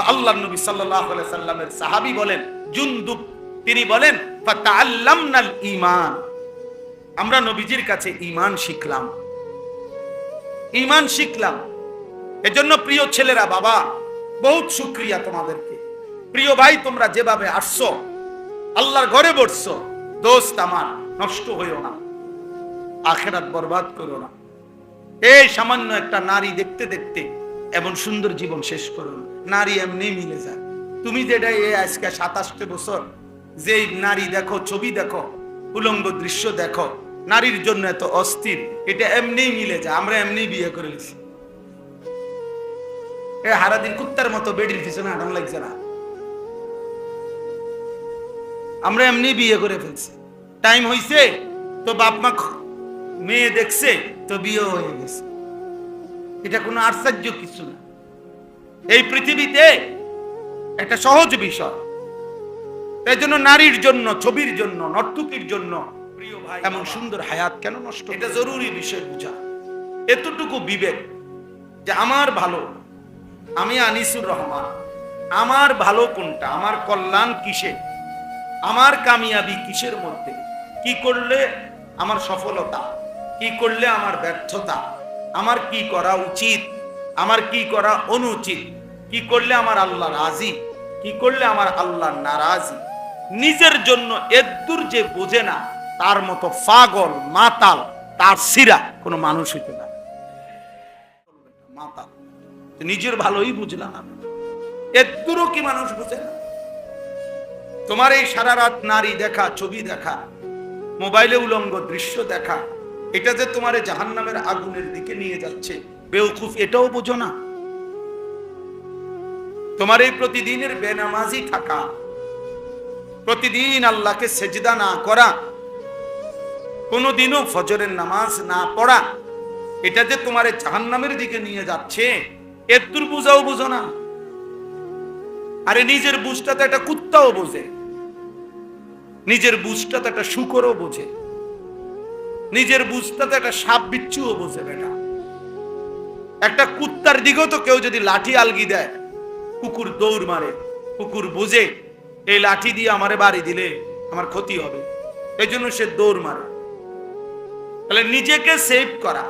তো আল্লাহ নবী সাল্লাল্লাহু সাল্লামের সাহাবী বলেন, জুনদুব তিনি বলেন, ফাতাআল্লামনাল ঈমান আমরা নবীজির কাছে ঈমান শিখলাম। ঈমান শিখলাম। এজন্য প্রিয় ছেলেরা, বাবা, বহুত শুক্রিয়া তোমাদেরকে। প্রিয় ভাই, তোমরা যেভাবে আসছো, আল্লাহর ঘরে বসছো, দোস্ত আমার, নষ্ট হইও না। আখেরাত বরবাদ করো না। এই সামান্য একটা নারী দেখতে দেখতে এমন সুন্দর জীবন শেষ করো না। নারী এমনি মিলে যায়। তুমি যেটা এই আজকে সাতাশটি বছর যে নারী দেখো, ছবি দেখো, উলঙ্গ দৃশ্য দেখো, নারীর জন্য এত অস্থির, এটা এমনি মিলে যায়, আমরা এমনি বিয়ে করে নিছি। এ হারাদিন কুত্তার মতো বেডির পিছনে আটান লাগছে না। আমরা এমনি বিয়ে করে ফেলছি। টাইম হইছে, তো বাপ মা মেয়ে দেখছে, তো বিয়ে হয়ে গেছে। এটা কোনো আশ্চর্য কিছু না। এই পৃথিবীতে একটা সহজ বিষয়। তাই জন্য নারীর জন্য ছবির জন্য নর্তকীর জন্য এমন সুন্দর হায়াত কেন নষ্ট এটা জরুরি বিষয় বুঝা। এতটুকু বিবেক যে আমার ভালো আমি আনিসুর রহমান। আমার ভালো কোনটা? আমার কল্যাণ কিসে আমার কামিয়াবি কিসের মধ্যে? কি করলে আমার সফলতা? কি করলে আমার ব্যর্থতা? আমার কি করা উচিত? আমার কি করা অনুচিত? কি করলে আমার আল্লাহ রাজি? কি করলে আমার আল্লাহ নারাজি? নিজের জন্য এদ্দুর যে বোঝে না, তার মতো পাগল, মাতাল, তার সিরা কোনো মানুষ হইতে না। মাতাল। নিজের ভালোই বুঝলাম আমি এদ্দুরও কি মানুষ বুঝে না? তোমার এই সারা রাত নারী দেখা, ছবি দেখা, মোবাইলে উলঙ্গ দৃশ্য দেখা, এটা যে তোমার জাহান নামের আগুনের দিকে নিয়ে যাচ্ছে বেউকুফ এটাও বোঝো না। তোমার এই প্রতিদিনের বেনামাজি থাকা। প্রতিদিন আল্লাহকে সেজদা না করা, কোনোদিনও ফজরের নামাজ না পড়া, এটা যে তোমার জাহান নামের দিকে নিয়ে যাচ্ছে, এর বুঝাও বুঝো না। আরে নিজের বুঝটা তো একটা কুত্তাও বোঝে। নিজের বুঝটা তো একটা শুকরও বোঝে। নিজের বুঝটা তো একটা সাপ বিচ্ছুও বোঝে বেটা। একটা কুত্তার দিকেও তো কেউ যদি লাঠি আলগি দেয় কুকুর দৌড় মারে, কুকুর বুঝে, এই লাঠি দিয়ে আমারে বাড়ি দিলে আমার ক্ষতি হবে। এই জন্য সে দৌড় মারে। তাহলে নিজেকে সেভ করা,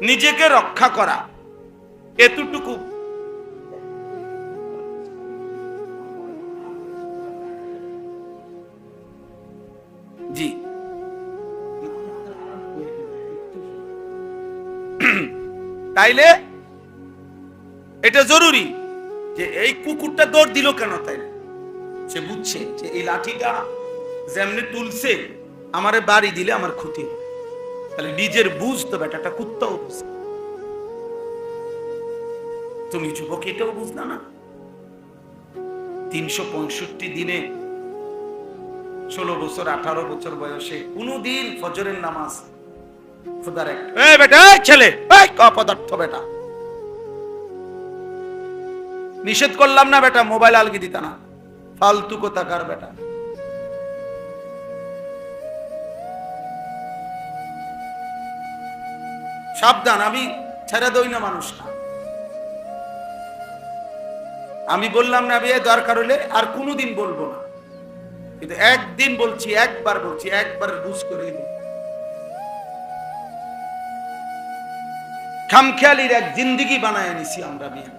নিজেকে রক্ষা করা, এতটুকু। জি। তাইলে এটা জরুরি। যে এই কুকুরটা দৌড় দিল কেন তাই? সে বুঝছে যে এই লাঠিটা যেমনি তুলছে, আমারে বাড়ি দিলে আমার ক্ষতি হবে। তাহলে নিজের বুঝ তো বেটাটা কুত্তাও বুঝে। তুমি যুবক, এটাও বুঝলা না তিনশো পঁয়ষট্টি দিনে ষোলো বছর, আঠারো বছর বয়সে কোনদিন ফজরের নামাজ খুদার একটা ছেলে অপদার্থ বেটা। নিষেধ করলাম না বেটা, মোবাইল আলগি দিতা না। ফালতু কোথাকার বেটা। সাবধান, আমি ছেড়ে দই না মানুষ না আমি বললাম না বিয়ে দরকার হলে আর কোনোদিন বলব না। কিন্তু একদিন বলছি, একবার বলছি একবার বুঝ করে। খামখেয়ালির এক জিন্দিগি বানায় নিছি আমরা বিয়ে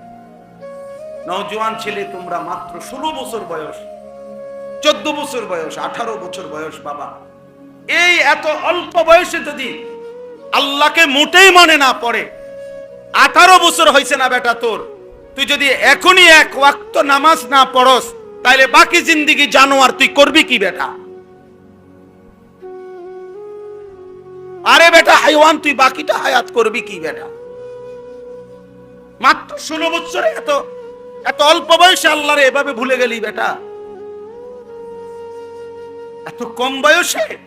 নওজোয়ান ছেলে, তোমরা মাত্র ষোলো বছর বয়স, চোদ্দ বছর বয়স, আঠারো বছর বয়স বাবা। এই এত অল্প বয়সে যদি আল্লাহকে মোটেই মনে না পড়ে, আঠারো বছর হয়েছে না বেটা তোর। তুই যদি এখনই এক ওয়াক্ত নামাজ না পড়স তাহলে বাকি জিন্দিগি জানোয়ার, তুই করবি কি বেটা? আরে বেটা হাইওয়ান, তুই বাকিটা হায়াত করবি কি বেটা? মাত্র ষোলো বছরে এত এত অল্প বয়সে আল্লাহরে এভাবে ভুলে গেলি বেটা? এত কম বয়সে?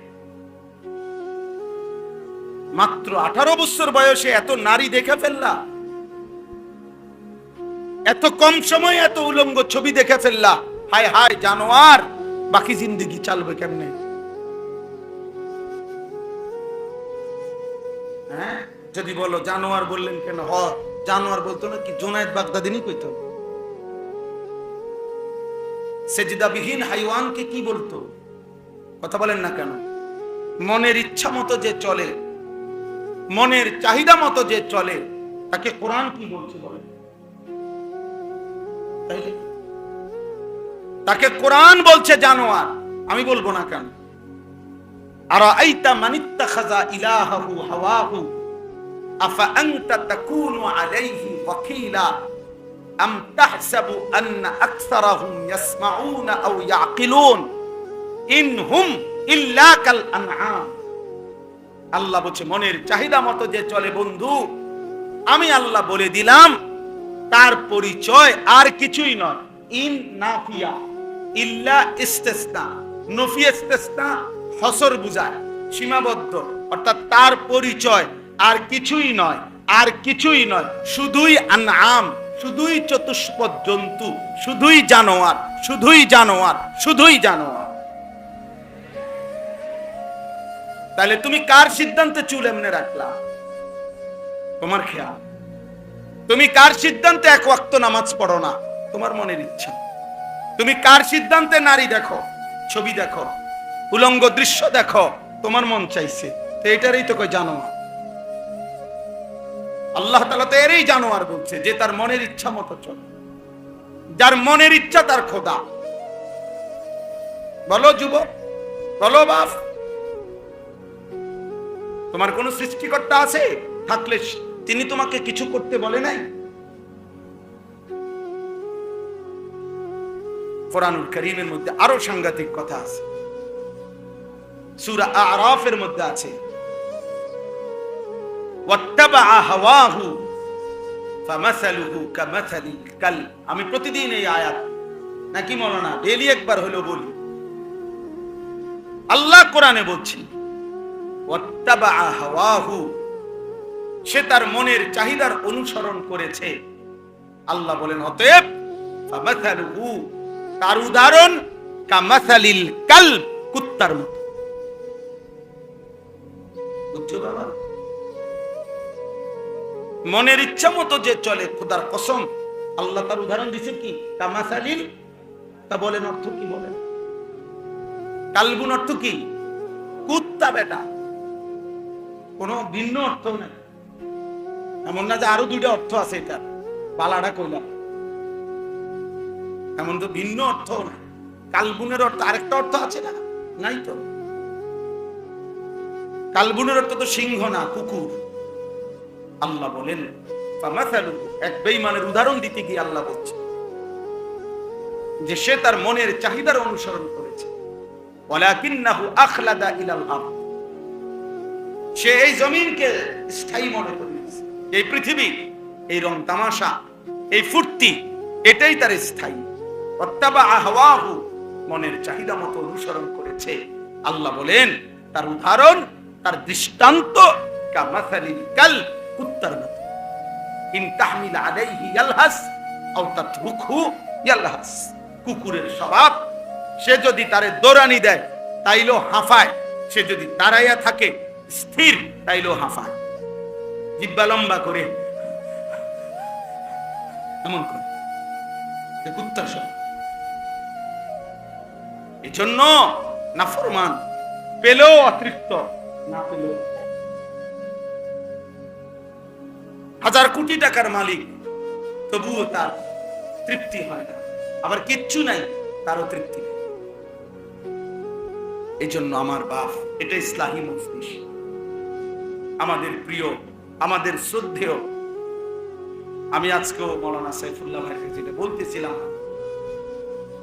মাত্র আঠারো বছর বয়সে এত নারী দেখে ফেললা? এত কম সময় এত উলঙ্গ ছবি দেখে ফেললা? হায় হায়, জানোয়ার, বাকি জিন্দগি চালবে কেমনে? হ্যাঁ? যদি বলো জানোয়ার বললেন কেন? হ, জানোয়ার বলতো না কি? জোনায়েদ বাগদাদিনই কইতো? সেজদাবিহীন হাইওয়ানকে কি বলতো? কথা বলেন না কেন? মনের ইচ্ছা মতো যে চলে, মনের চাহিদা মতো যে চলে, তাকে কোরআন কি বলছে বলেন? তাকে কোরআন বলছে জানোয়ার, আমি বলব না কেন? আর আইতা মানিত্তা খাজা ইলাহাহু হাওয়াহু, আফা আনতা তাকুনু আলাইহি ওয়াকিলা? আম তাহসাবু আন্না আকসারাহুম ইয়াসমাউনা আও ইয়াকিলুন ইন হুম ইল্লা কাল আনআম আল্লাহ বলছে, মনের চাহিদা মতো যে চলে বন্ধু, আমি আল্লাহ বলে দিলাম, তার পরিচয় আর কিছুই নয়। ইন নাফিয়া, ইল্লা ইস্তেসনা, নফি ইস্তেসনা, হসর বুঝায়, সীমাবদ্ধ। অর্থাৎ তার পরিচয় আর কিছুই নয়, আর কিছুই নয়, শুধুই আনআম। শুধুই চতুষ্পদ জন্তু শুধুই জানোয়ার শুধুই জানোয়ার শুধুই জানোয়ার। তাহলে তুমি কার সিদ্ধান্তে চুল এমনি রাখলা? তোমার খেয়াল। তুমি কার সিদ্ধান্তে এক ওয়াক্ত নামাজ পড়ো না? তোমার মনের ইচ্ছা। তুমি কার সিদ্ধান্তে নারী দেখো? ছবি দেখো? উলঙ্গ দৃশ্য দেখো? তোমার মন চাইছে। তো এটারই তো কই জানোয়ার। আল্লাহ তালা তো এরই জানোয়ার বলছে যে তার মনের ইচ্ছা মতো চলে। যার মনের ইচ্ছা, তার খোদা। বলো যুবক, বলো বাপ। তোমার কোন সৃষ্টিকর্তা আছে? থাকলে তিনি তোমাকে কিছু করতে বলে নাই? কোরআনুল করিমের মধ্যে আরও সাংঘাতিক কথা আছে। সূরা আরাফের মধ্যে আছে। আমি প্রতিদিন এই আয়াত। নাকি মৌলানা? ডেলি একবার হলো বলি। আল্লাহ কোরআনে বলছি সে তার মনের চাহিদার অনুসরণ করেছে। আল্লাহ বলেন, অতএব তার উদাহরণ কামাসালিল কাল কুত্তার মতো। বাবা? মনের ইচ্ছা মতো যে চলে, খোদার কসম। আল্লাহ তার উদাহরণ দিছে কি? কামাসালিল তা বলেন অর্থ কি বলেন? কালবুন অর্থ কি? কুত্তা বেটা। কোন ভিন্ন অর্থ নেই। এমন না যে আরও দুইটা অর্থ আছে এটা পালাটা কইলাম এমন তো ভিন্ন অর্থ না কালবুনের অর্থ আরেকটা অর্থ আছে না? নাই তো। কালবুনের অর্থ তো সিংহ না, কুকুর। আল্লাহ বলেন এক বেঈমানের উদাহরণ দিতে গিয়ে আল্লাহ বলছে যে সে তার মনের চাহিদার অনুসরণ করেছে। সে এই জমিনকে স্থায়ী মনে করেছে এই পৃথিবী, এই রং তামাশা, এই ফুর্তি, এটাই তার স্থায়ী। অত্যাবা আহওয়াহু মনের চাহিদা মতো অনুসরণ করেছে। আল্লাহ বলেন, তার উদাহরণ, তার দৃষ্টান্ত, কামাসালিল কাল কুত্তার মতো ইন তাহমিল ইয়ালহাস, আও তাতরুকহু ইয়ালহাস। কুকুরের স্বভাব, সে যদি তারে দৌড়ানি দেয়, তাইলেও হাঁফায়। সে যদি দাঁড়াইয়া থাকে, স্থির, তাইলেও হাঁফায়। জিব্বা লম্বা করে। এমন করে। কুত্তার স্বভাব এজন্য নাফরমান, পেলেও অতৃপ্ত, না পেলেও হাজার কোটি টাকার মালিক। তবুও তার তৃপ্তি হয় না। আবার কিচ্ছু নাই, তারও তৃপ্তি এই জন্য আমার বাপ, এটা ইসলাহী মজলিস। আমাদের প্রিয়, আমাদের শ্রদ্ধেয়। আমি আজকেও মৌলানা সাইফুল্লাহ ভাইকে যেটা বলতেছিলাম,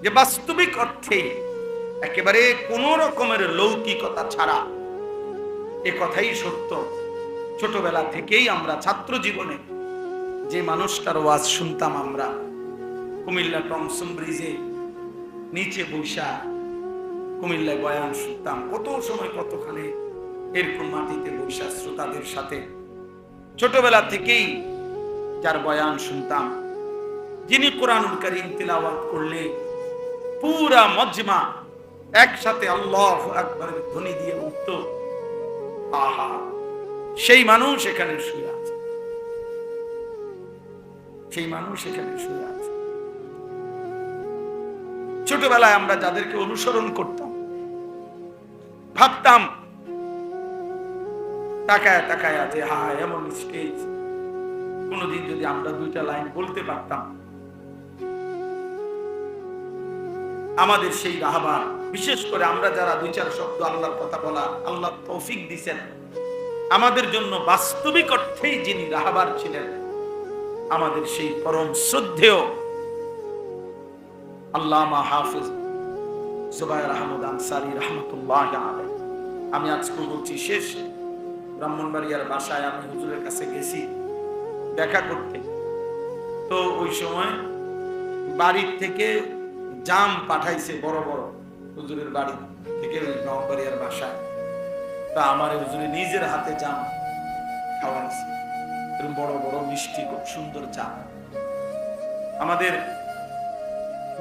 যে বাস্তবিক অর্থে একেবারে কোন রকমের লৌকিকতা ছাড়া এ কথাই সত্য। ছোটবেলা থেকেই আমরা ছাত্র জীবনে যে মানুষটার ওয়াজ শুনতাম আমরা, কুমিল্লা টমসম ব্রিজে নিচে বৈশা কুমিল্লায় বয়ান শুনতাম, কত সময় কতখানে এরকম মাটিতে বৈশা শ্রোতাদের সাথে। ছোটবেলা থেকেই যার বয়ান শুনতাম, যিনি কোরআনুল করিম তিলাওয়াত করলে পুরা মজমা একসাথে আল্লাহ একবারের ধ্বনি দিয়ে উঠত, আহা। সেই মানুষ এখানে শুয়ে আছে। সেই মানুষ এখানে শুয়ে আছে। ছোটবেলায় আমরা যাদেরকে অনুসরণ করতাম, ভাবতাম, তাকায় তাকায় আছে হা এমন স্টেজ কোনদিন যদি আমরা দুইটা লাইন বলতে পারতাম, আমাদের সেই রাহবার বিশেষ করে আমরা যারা দুই চার শব্দ আল্লাহর কথা বলা আল্লাহ তৌফিক দিছেন আমাদের জন্য বাস্তবিক অর্থেই যিনি রাহাবার ছিলেন, আমাদের সেই পরম শ্রদ্ধেয় আল্লামা হাফিজ সুবাইর আহমদ আনসারি রহমতুল্লাহ আমি আজকে বলছি শেষ ব্রাহ্মণবাড়িয়ার বাসায়, আমি হুজুরের কাছে গেছি দেখা করতে। তো ওই সময় বাড়ির থেকে জাম পাঠাইছে বড় বড় হুজুরের বাড়ি থেকে ব্রাহ্মণবাড়িয়ার বাসায়। তা আমার হুজুরে নিজের হাতে জাম খাওয়াইছে। এরকম বড় বড় মিষ্টি, খুব সুন্দর চা। আমাদের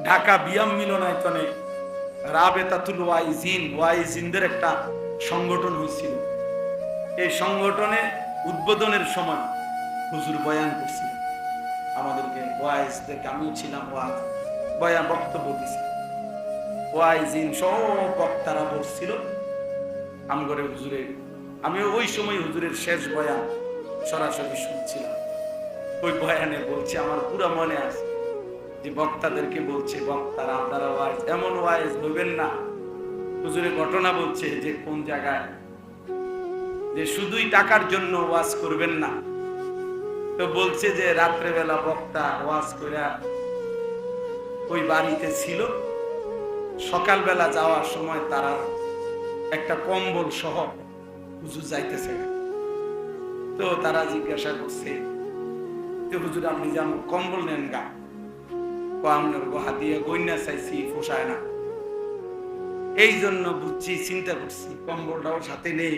ঢাকা বিয়াম মিলনায়তনে রাবেতাতুল ওয়াইজিন, ওয়াইজিনদের একটা সংগঠন হয়েছিল। এই সংগঠনে উদ্বোধনের সময় হুজুর বয়ান করছিল আমাদেরকে ওয়াইজদেরকে, আমিও ছিলাম ওয়াজ, বয়ান বক্তব্য দিছিল ওয়াইজিন সব বক্তারা বসছিল। আমি করে হুজুরের আমি ওই সময় হুজুরের শেষ বয়ান সরাসরি শুনছিলাম। ওই বয়ানে বলছে, আমার পুরো মনে আছে যে বক্তাদেরকে বলছে, বক্তারা, আপনারা ওয়াইজ এমন ওয়াইজ হইবেন না। হুজুরের ঘটনা বলছে যে কোন জায়গায়? যে শুধুই টাকার জন্য ওয়াজ করবেন না। তো বলছে যে রাত্রেবেলা বক্তা ওয়াজ করে ওই বাড়িতে ছিল। সকালবেলা যাওয়ার সময় তারা একটা কম্বল সহ হুজুর যাইতেছে। তো তারা জিজ্ঞাসা করছে তো হুজুর, আপনি যেমন কম্বল নেন গা? আপনার দিয়ে গইনা চাইছি, পোষায় না। এই জন্য বুঝছি, চিন্তা করছি কম্বলটাও সাথে নেই।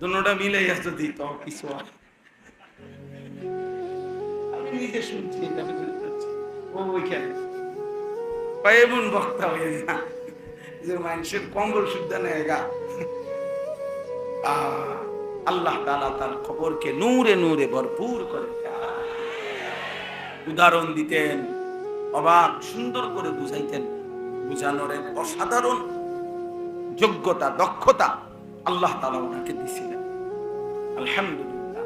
দুটা মিলে যদি তো কিছু আমি নিজে শুনছি। ও ওইখানে। বক্তা হয়ে না মানুষের কম্বল শুদ্ধ নেয় গা। আল্লাহ তাআলা তার খবরকে নূরে নূরে ভরপুর করে উদাহরণ দিতেন, অবাক, সুন্দর করে বুঝাইতেন। বুঝানোর এক অসাধারণ যোগ্যতা, দক্ষতা আল্লাহ তালা ওনাকে দিছিলেন। আলহামদুলিল্লাহ।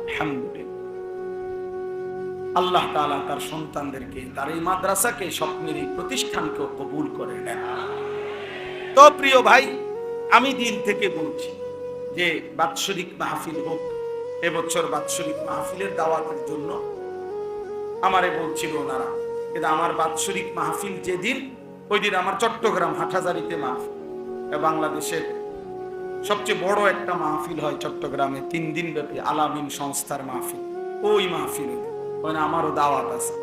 আল্লাহ তাআলা তার সন্তানদেরকে, তার এই মাদ্রাসাকে, স্বপ্নের এই প্রতিষ্ঠানকেও কবুল করে নেন। তো প্রিয় ভাই, আমি দিন থেকে বলছি যে বাৎসরিক মাহফিল হোক, এবছর বাৎসরিক মাহফিলের দাওয়াতের জন্য আমারে বলছিল ওনারা, কিন্তু আমার বাৎসরিক মাহফিল যেদিন ওই দিন আমার চট্টগ্রাম হাটহাজারিতে মাহফিল। বাংলাদেশের সবচেয়ে বড় একটা মাহফিল হয় চট্টগ্রামে, তিন দিন ব্যাপী আলামিন সংস্থার মাহফিল। ওই মাহফিল আমারও দাওয়াত আছে।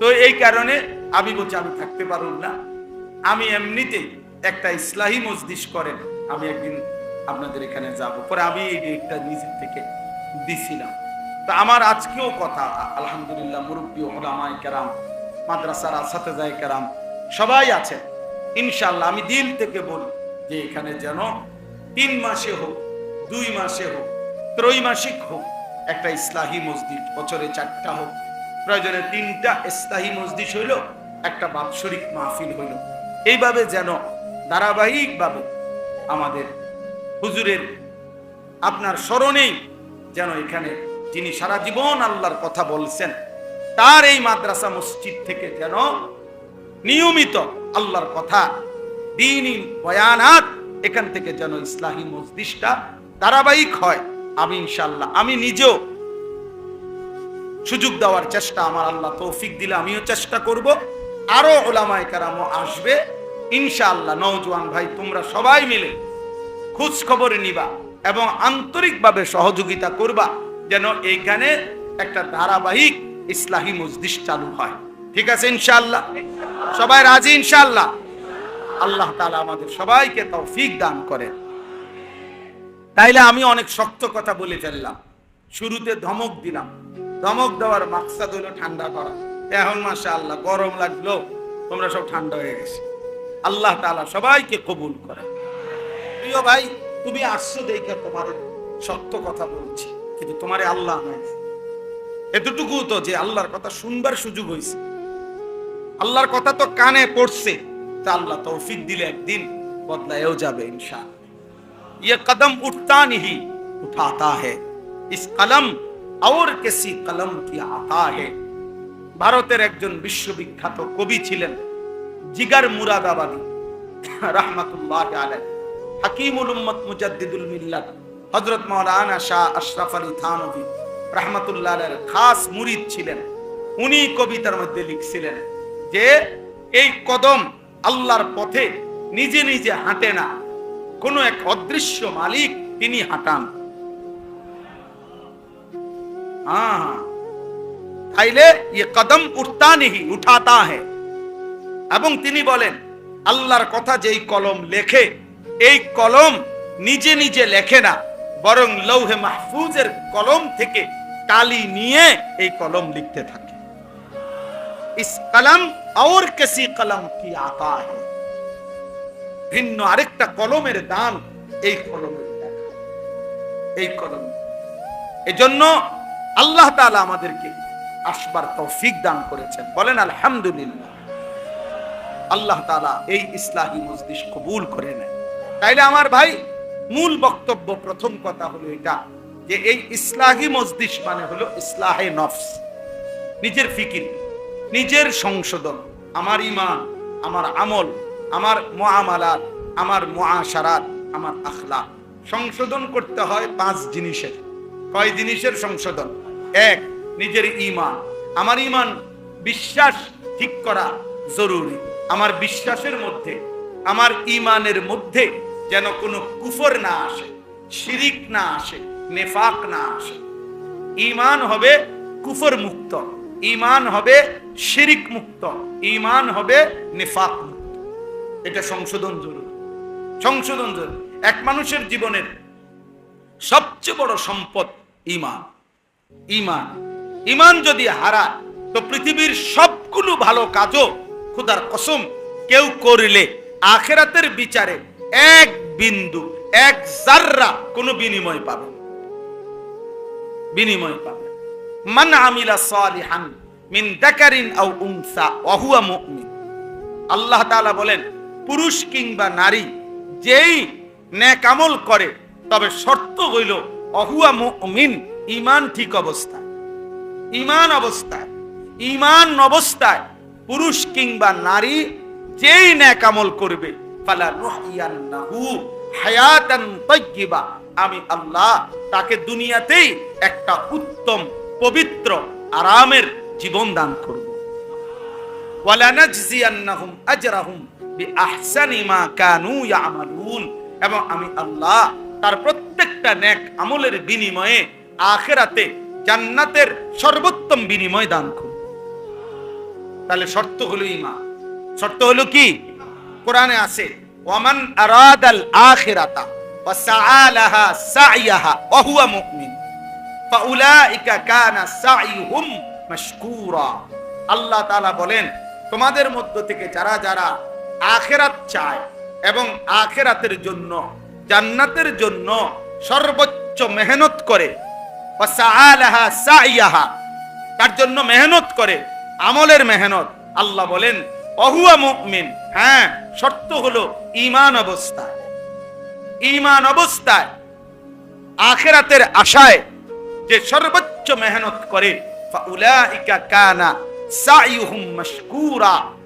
তো এই কারণে আমি বলছি আমি থাকতে পারুন না। আমি এমনিতেই একটা ইসলাহী মজলিস করেন, আমি একদিন আপনাদের এখানে যাব। পরে আমি ডেটটা নিজের থেকে দিছিলাম। তা আমার আজকেও কথা, আলহামদুলিল্লাহ, মুরব্বী ওলামাই কেরাম, মাদ্রাসার আসাতে যায় কেরাম, সবাই আছেন ইনশাল্লাহ আমি দিল থেকে বলি যে এখানে যেন তিন মাসে হোক, দুই মাসে হোক, ত্রৈমাসিক হোক, একটা ইসলাহী মসজিদ, বছরে চারটা হোক, প্রয়োজনে তিনটা ইসলাহী মসজিদ হইল, একটা বাৎসরিক মাহফিল হইল। এইভাবে যেন ধারাবাহিকভাবে আমাদের হুজুরের আপনার স্মরণেই যেন এখানে যিনি সারা জীবন আল্লাহর কথা বলছেন, তার এই মাদ্রাসা মসজিদ থেকে যেন নিয়মিত আল্লাহর কথা, দিনই বয়ানাত, এখান থেকে যেন ইসলাহী মসজিদটা ধারাবাহিক হয়। আমি ইনশাল্লাহ আমি নিজেও সুযোগ দেওয়ার চেষ্টা, আমার আল্লাহ তৌফিক দিলে আমিও চেষ্টা করব। আরও ওলামায় কারামও আসবে। ইনশাআল্লাহ, নওজোয়ান ভাই, তোমরা সবাই মিলে খোঁজ খবর নিবা এবং আন্তরিকভাবে সহযোগিতা করবা যেন এইখানে একটা ধারাবাহিক ইসলাহী মসজিদ চালু হয়। ঠিক আছে ইনশাআল্লাহ? সবাই রাজি ইনশাআল্লাহ? আল্লাহ তাআলা আমাদের সবাইকে তৌফিক দান করেন। তাইলে আমি অনেক শক্ত কথা বলে ফেললাম। শুরুতে ধমক দিলাম। ধমক দেওয়ার মাকসাদ হলো ঠান্ডা করা। এখন মাসা আল্লাহ গরম লাগল, তোমরা সব ঠান্ডা হয়ে গেছে। আল্লাহ তালা সবাইকে কবুল করে প্রিয় ভাই, তুমি আসছো দেখে তোমার সত্য কথা বলছি, কিন্তু তোমারে আল্লাহ নাই। এতটুকু তো যে আল্লাহর কথা শুনবার সুযোগ হয়েছে আল্লাহর কথা তো কানে পড়ছে, তা আল্লাহ তৌফিক দিলে একদিন বদলায়ও যাবে ইনশা ইয়ে কদম উঠতা নিহি উঠাতা হে। ইস কলম আর কেসি কলম কি আতা হে। ভারতের একজন বিশ্ববিখ্যাত কবি ছিলেন জিগার মুরাদাবাদী। রাহমাতুল্লাহ আলাই হাকিমুল উম্মত মুজাদ্দিদুল মিল্লাত। হযরত মাওলানা শাহ আশরাফ আলী থানভী রাহমাতুল্লাহ আলাইহির খাস মুরিদ ছিলেন। উনি কবিতার মধ্যে লিখছিলেন যে, এই কদম আল্লাহর পথে নিজে নিজে হাঁটে না। কোন এক অদৃশ্য মালিক তিনি হাঁটান। হ্যাঁ তাইলে ইয়ে কদম উঠতা নেহি উঠাতা হে। এবং তিনি বলেন, আল্লাহর কথা যেই কলম লেখে, এই কলম নিজে নিজে লেখে না, বরং লৌহে মাহফুজের কলম থেকে কালি নিয়ে এই কলম লিখতে থাকে। ইস কলম আর কেসি কলম কি আতা ভিন্ন আরেকটা কলমের দাম এই কলমের এই কলম। এজন্য আল্লাহ তাআলা আমাদেরকে আসবার তৌফিক দান করেছেন। বলেন, আলহামদুলিল্লাহ। আল্লাহ তাআলা এই ইসলাহি মজলিস কবুল করে নেয় তাইলে আমার ভাই, মূল বক্তব্য, প্রথম কথা হলো এটা যে এই ইসলাহি মজলিস মানে হলো ইসলাহে নফস, নিজের ফিকির, নিজের সংশোধন, আমার ইমান আমার আমল, আমার মুআমালাত, আমার মুআশারাত, আমার আখলা সংশোধন করতে হয় পাঁচ জিনিসের। কয় জিনিসের সংশোধন? এক, নিজের ইমান আমার ইমান বিশ্বাস ঠিক করা জরুরি। আমার বিশ্বাসের মধ্যে, আমার ইমানের মধ্যে যেন কোনো কুফর না আসে, শিরিক না আসে, নেফাক না আসে। ইমান হবে কুফর মুক্ত ইমান হবে শিরিক মুক্ত ইমান হবে নেফাক মুক্ত। এটা সংশোধন জরুরি। সংশোধন জরুরি। এক মানুষের জীবনের সবচেয়ে বড় সম্পদ ইমান ইমান ইমান যদি হারায়, তো পৃথিবীর সবগুলো ভালো কাজও খুদার কসম, কেউ করিলে আখেরাতের বিচারে এক বিন্দু, এক জাররা কোনো বিনিময় পাবে বিনিময় পাবে মান আমিলা সালিহান মিন দাকারিন আও উনসা ওয়া হুয়া মুমিন। আল্লাহ তাআলা বলেন, পুরুষ কিংবা নারী যেই নেক আমল করে, তবে শর্ত হইল অহুয়া মুমিন, ঈমান ঠিক অবস্থায়। ঈমান অবস্থায় ঈমান অবস্থায় পুরুষ কিংবা নারী, যেই নেক আমল করবে, ফালা আমি আল্লাহ তাকে দুনিয়াতেই একটা উত্তম, পবিত্র, আরামের জীবন দান করব। ওয়ালানাজজিয়ান্নাহুম আজরাহুম বিআহসানি মা কানু ইয়ামালুন। এবং আমি আল্লাহ তার প্রত্যেকটা নেক আমলের বিনিময়ে আখেরাতে জান্নাতের সর্বোত্তম বিনিময় দান করব। তাহলে শর্ত হলো ইমান শর্ত হলো কি? কোরআনে আছে, ওয়ামান আরাদাল আখিরাতা ওয়া সাআলাহা সাইয়াহা ওয়া হুয়া মুমিন ফাউলাইকা কানা সাইহুম মাশকুরা। আল্লাহ তাআলা বলেন, তোমাদের মধ্য থেকে যারা যারা আখেরাত চায় এবং আখেরাতের জন্য, জান্নাতের জন্য সর্বোচ্চ মেহনত করে তার জন্য মেহনত করে আমলের মেহনত। আল্লাহ বলেন, অহুয়া মুমিন। হ্যাঁ শর্ত হলো ইমান অবস্থায়। ঈমান অবস্থায় আখেরাতের আশায় যে সর্বোচ্চ মেহনত করে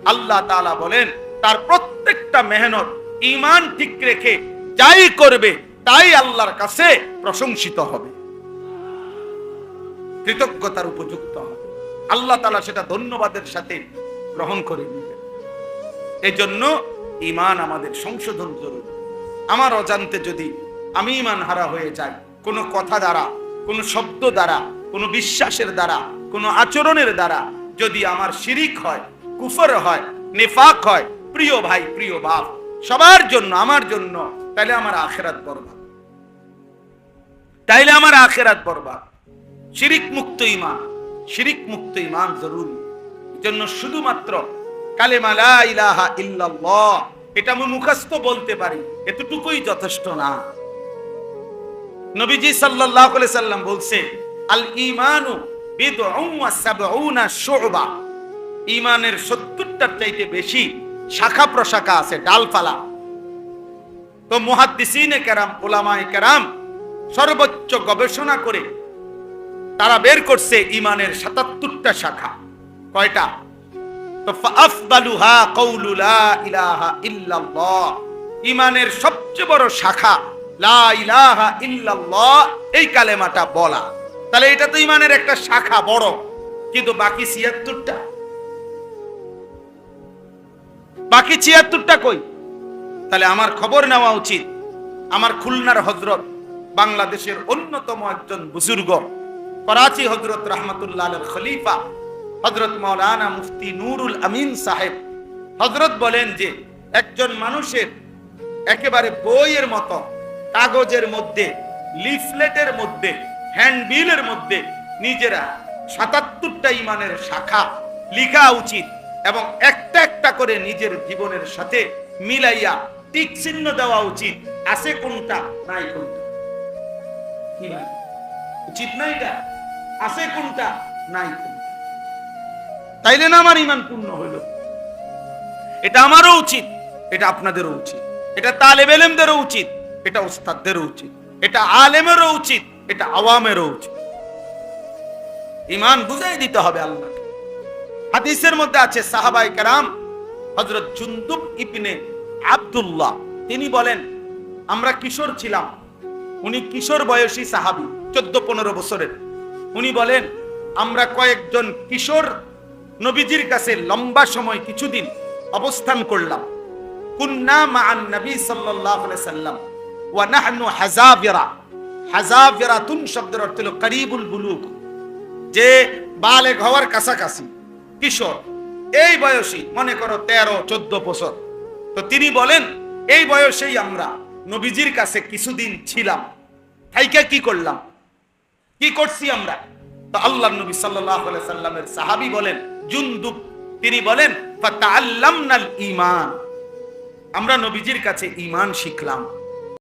আল্লাহ বলেন, তার প্রত্যেকটা মেহনত ঈমান ঠিক রেখে যাই করবে, তাই আল্লাহর কাছে প্রশংসিত হবে। কৃতজ্ঞতার উপযুক্ত হবে। আল্লাহ তালা সেটা ধন্যবাদের সাথে গ্রহণ করে নেবেন। এই জন্য ইমান আমাদের সংশোধন জরুরি। আমার অজান্তে যদি আমি ইমান হারা হয়ে যাই, কোনো কথা দ্বারা, কোনো শব্দ দ্বারা, কোনো বিশ্বাসের দ্বারা, কোনো আচরণের দ্বারা যদি আমার শিরিক হয়, কুফর হয়, নেফাক হয়, প্রিয় ভাই, প্রিয় বাপ, সবার জন্য, আমার জন্য, তাহলে আমার আখেরাত বরবাদ। তাইলে আমার আখেরাত বরবাদ। শিরিক মুক্ত ইমান শিরিক মুক্ত ইমান জরুরি। জন্য শুধুমাত্র কালেমা লা ইলাহা ইল্লাল্লাহ, এটা আমি মুখস্থ বলতে পারি, এতটুকুই যথেষ্ট না। নবীজি সাল্লাল্লাহু আলাইহি সাল্লাম বলছে আল ঈমানু বিদউন ওয়া সাবউনা শুবা। ঈমানের 70টার চাইতে বেশি শাখা প্রশাখা আছে, ডালপালা। তো মুহাদ্দিসিনে কেরাম ওলামায়ে কেরাম সর্বোচ্চ গবেষণা করে তারা বের করছে ইমানের সাতাত্তরটা শাখা। কয়টা? ইমানের সবচেয়ে বড় শাখা লা এই কালেমাটা বলা। তাহলে এটা তো ইমানের একটা শাখা বড়, কিন্তু বাকি ছিয়াত্তরটা? বাকি ছিয়াত্তরটা কই? তাহলে আমার খবর নেওয়া উচিত। আমার খুলনার হজরত, বাংলাদেশের অন্যতম একজন বুজুর্গ। করাচি হজরত রহমতুল্লাহ খলিফা হজরত মৌলানা মুফতি নুরুল আমিন সাহেব। হজরত বলেন যে, একজন মানুষের একেবারে বইয়ের মতো, কাগজের মধ্যে, লিফলেটের মধ্যে, হ্যান্ডবিলের মধ্যে নিজেরা সাতাত্তরটা ইমানের শাখা লিখা উচিত এবং একটা একটা করে নিজের জীবনের সাথে মিলাইয়া টিক চিহ্ন দেওয়া উচিত। আছে কোনটা? নাই কোনটা? উচিত না এটা? আছে কোনটা? নাই তাইলে না আমার ইমান পূর্ণ হইল। এটা আমারও উচিত, এটা আপনাদেরও উচিত। এটা তালেব এলেমদেরও উচিত, এটা ওস্তাদদেরও উচিত। এটা আলেমেরও উচিত, এটা আওয়ামেরও উচিত। ইমান বুঝাই দিতে হবে আল্লাহকে। হাদিসের মধ্যে আছে সাহাবাই কারাম হজরত জুন্দুব ইবনে আব্দুল্লাহ। তিনি বলেন, আমরা কিশোর ছিলাম, উনি কিশোর বয়সী সাহাবি, চোদ্দ পনেরো বছরের। উনি বলেন, আমরা কয়েকজন কিশোর নবীজির কাছে লম্বা সময় কিছুদিন অবস্থান করলাম। নবী সাল্লাম, ওয়া শব্দের অর্থ করিবুল যে কাছাকাছি, কিশোর, এই মনে করো তেরো, চোদ্দ বছর। তো তিনি বলেন, এই বয়সেই আমরা নবীজির কাছে কিছুদিন ছিলাম। থাইকে কি করলাম? কি করছি আমরা? তো আল্লাহ নবী সাল্লাহ সাল্লামের সাহাবি বলেন, জুনদুব, তিনি বলেন ইমান আমরা নবীজির কাছে ইমান শিখলাম।